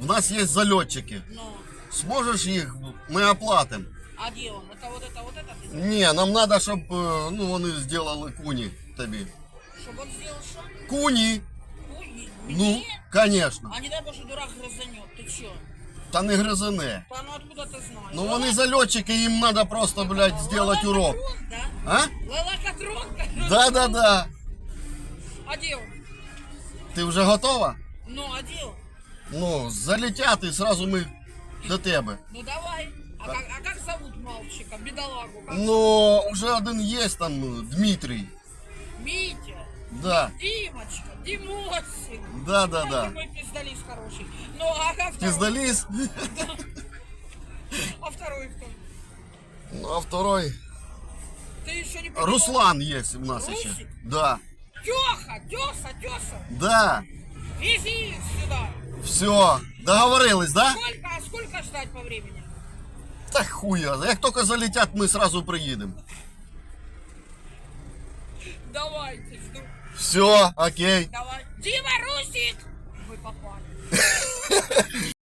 В нас є зальотчики. Ну, Сможеш їх? Ми оплатимо. а где он? Это вот это, вот это? ты Ні, нам треба, щоб е, ну, вони зробили куні тобі. Чтобы он сделал что? Куні? Ой, Ну, мне? звісно. А не дай боже, дурак грызанет. Ты чё? Та не гризане. Да ну откуда ты знаешь? Ну вони зальотчики, їм треба просто, блядь, зробити урок. Лолокатрон, да? А? Лолокатрон? Да-да-да. А где он? Ти вже готова? Ну, а где он? Ну, залетять і сразу ми до тебе. Ну давай. А как, а как зовут мальчика, бедолагу? Как? Ну, вже один є там, Дмитрий. Митя, Да, Димочка, Димосик. да-да-да. Какой пиздалис хороший. Ну, а как второй? Пиздалис. А второй кто? Ну, а второй... Ты еще не поняла? Руслан є у нас ще. Русик? Да, Тёха, Тёса, Тёса. да. Вези их сюда. все, договорились, да? Сколько, а сколько ждать по времени? Та хуя, як тільки залетять, ми сразу приїдемо. Давайте, жду. Все, окей. Давай. Дима, Русик! Вы попали.